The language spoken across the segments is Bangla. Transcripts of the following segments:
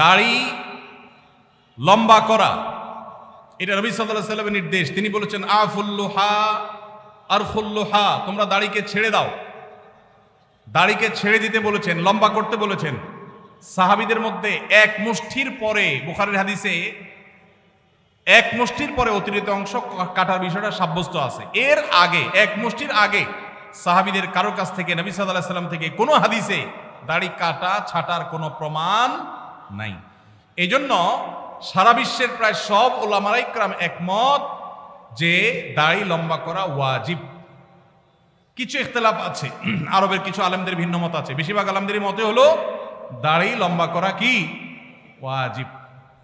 দাড়ি লম্বা করা। এটা রবি সাল্লাহ সাল্লামের নির্দেশ। তিনি বলেছেন, আফুল্লুহা আর ফুল্লুহা তোমরা দাড়িকে ছেড়ে দাও। দাড়িকে ছেড়ে দিতে বলেছেন, লম্বা করতে বলেছেন। সাহাবিদের মধ্যে এক মুষ্ঠির পরে, বুখারের হাদিসে এক মুষ্টির পরে অতিরিক্ত অংশ কাটার বিষয়টা সাব্যস্ত আছে। এর আগে, এক মুষ্টির আগে সাহাবিদের কারও কাছ থেকে, নবী সাল্লাহ সাল্লাম থেকে কোনো হাদিসে দাড়ি কাটা, ছাটার কোনো প্রমাণ নাই। এই জন্য সারা বিশ্বের প্রায় সব ওলামারাই ক্রাম একমত যে দাড়ি লম্বা করা ওয়াজিব। কিছু ইখতলাফ আছে, আরবের কিছু আলেমদের ভিন্ন মত আছে। বেশিরভাগ আলেমদের মতে হলো, দাড়ি লম্বা করা কি? ওয়াজিব।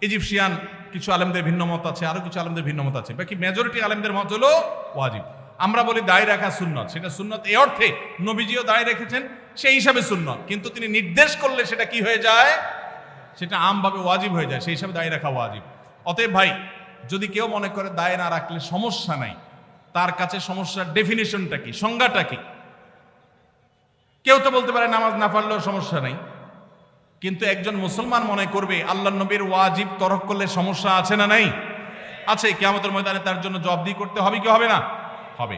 ইজিপশিয়ান কিছু আলেমদের ভিন্ন মত আছে আরও কিছু আলেমদের ভিন্ন মত আছে। বাকি মেজরিটি আলেমদের মত হলো ওয়াজিব। আমরা বলি দাড়ি রাখা সুন্নত। সেটা সুন্নত এই অর্থে নবীজিও দাড়ি রেখেছেন, সেই হিসাবে সুন্নত। কিন্তু তিনি নির্দেশ করলে সেটা কি হয়ে যায়? সেটা আমভাবে ওয়াজিব হয়ে যায়, সেই হিসাবে দায় রাখা ওয়াজিব। অতএব ভাই, যদি কেউ মনে করে দায় না রাখলে সমস্যা নাই। তার কাছে সমস্যার ডেফিনেশনটা কি, সংজ্ঞাটা কি? কেউ তো বলতে পারে নামাজ না পারলেও সমস্যা নাই। কিন্তু একজন মুসলমান মনে করবে, আল্লাহ নবীর ওয়াজিব তরক করলে সমস্যা আছে না নাই? আছে কেমতের ময়দানে তার জন্য জবাবদি করতে হবে কি হবে না? হবে।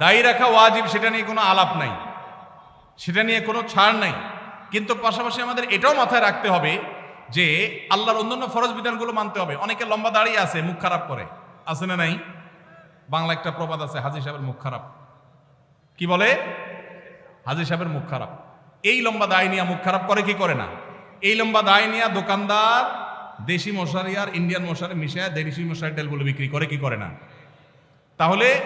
দায়ী রাখা ওয়াজিব, সেটা নিয়ে কোনো আলাপ নাই। সেটা নিয়ে কোনো ছাড় নাই। কিন্তু পাশাপাশি আমাদের এটাও মাথায় রাখতে হবে যে আল্লাহর অন্যান্য ফরজ বিধানগুলো মানতে হবে। অনেকে লম্বা দাঁড়িয়ে আছে, মুখ খারাপ করে। আছে না নাই? বাংলা একটা প্রবাদ আছে, হাজি সাহেবের মুখ খারাপ। কি বলে? হাজি সাহেবের মুখ খারাপ। এই লম্বা দায় নিয়ে মুখ খারাপ করে কি করে না? এই লম্বা দায় নিয়ে দোকানদার, দেশি মশারি আর ইন্ডিয়ান মশারি মিশায়, দেশি মশারি তেলগুলো বিক্রি করে কি করে না? তাহলে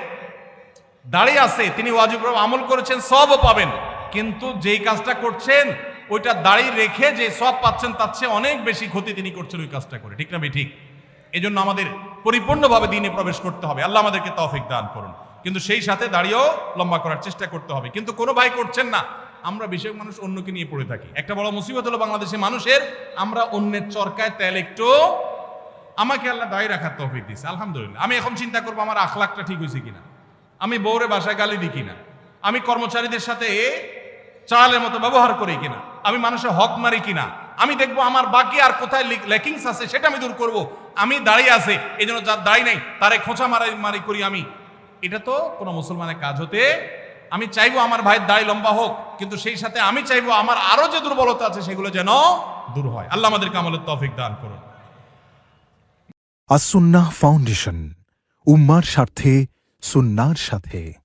দাঁড়িয়ে আছে, তিনি ওয়াজিব আমল করেছেন, সবও পাবেন। কিন্তু যেই কাজটা করছেন, ওইটা দাঁড়িয়ে রেখে যে সব পাচ্ছেন, তার চেয়ে অনেক বেশি ক্ষতি তিনি করছেন ওই কাজটা করে। ঠিক না ভাই? ঠিক। এই জন্য আমাদের পরিপূর্ণভাবে দিনে প্রবেশ করতে হবে। আল্লাহ আমাদেরকে তৌফিক দান করুন। কিন্তু সেই সাথে দাঁড়িয়েও লম্বা করার চেষ্টা করতে হবে। কিন্তু কোনো ভাই করছেন না। আমরা বেশিরভাগ মানুষ অন্যকে নিয়ে পড়ে থাকি। একটা বড় মুসিবত হলো বাংলাদেশের মানুষের, আমরা অন্যের চরকায় তেল একটু আমাকে আল্লাহ দায়ী রাখার তৌফিক দিচ্ছে আলহামদুলিল্লাহ। আমি এখন চিন্তা করব আমার আখলাকটা ঠিক হয়েছে কিনা। আমি বউরে বাসায় গালি দিই কিনা? আমি কর্মচারীদের সাথে চালের মতো ব্যবহার করি কিনা? আমি মানুষের হক মারি কিনা? আমি দেখব আমার বাকি আর কোথায় লেকিংস আছে সেটা আমি দূর করব। আমি দাঁড়িয়ে আছে এই জন্য যার দাঁড়িয়ে নাই, তারে খোঁচা মারাই মারি করি আমি। এটা তো কোনো মুসলমানের কাজ হতে, আমি চাইব আমার ভাইয়ের দাড়ি লম্বা হোক, কিন্তু সেই সাথে আমি চাইব আমার আরও যে দুর্বলতা আছে সেগুলো যেন দূর হয়। আল্লাহ আমাদেরকে আমলের তফিক দান করুন। আসুন্নাহ ফাউন্ডেশন, উম্মার স্বার্থে সুন্নার সাথে।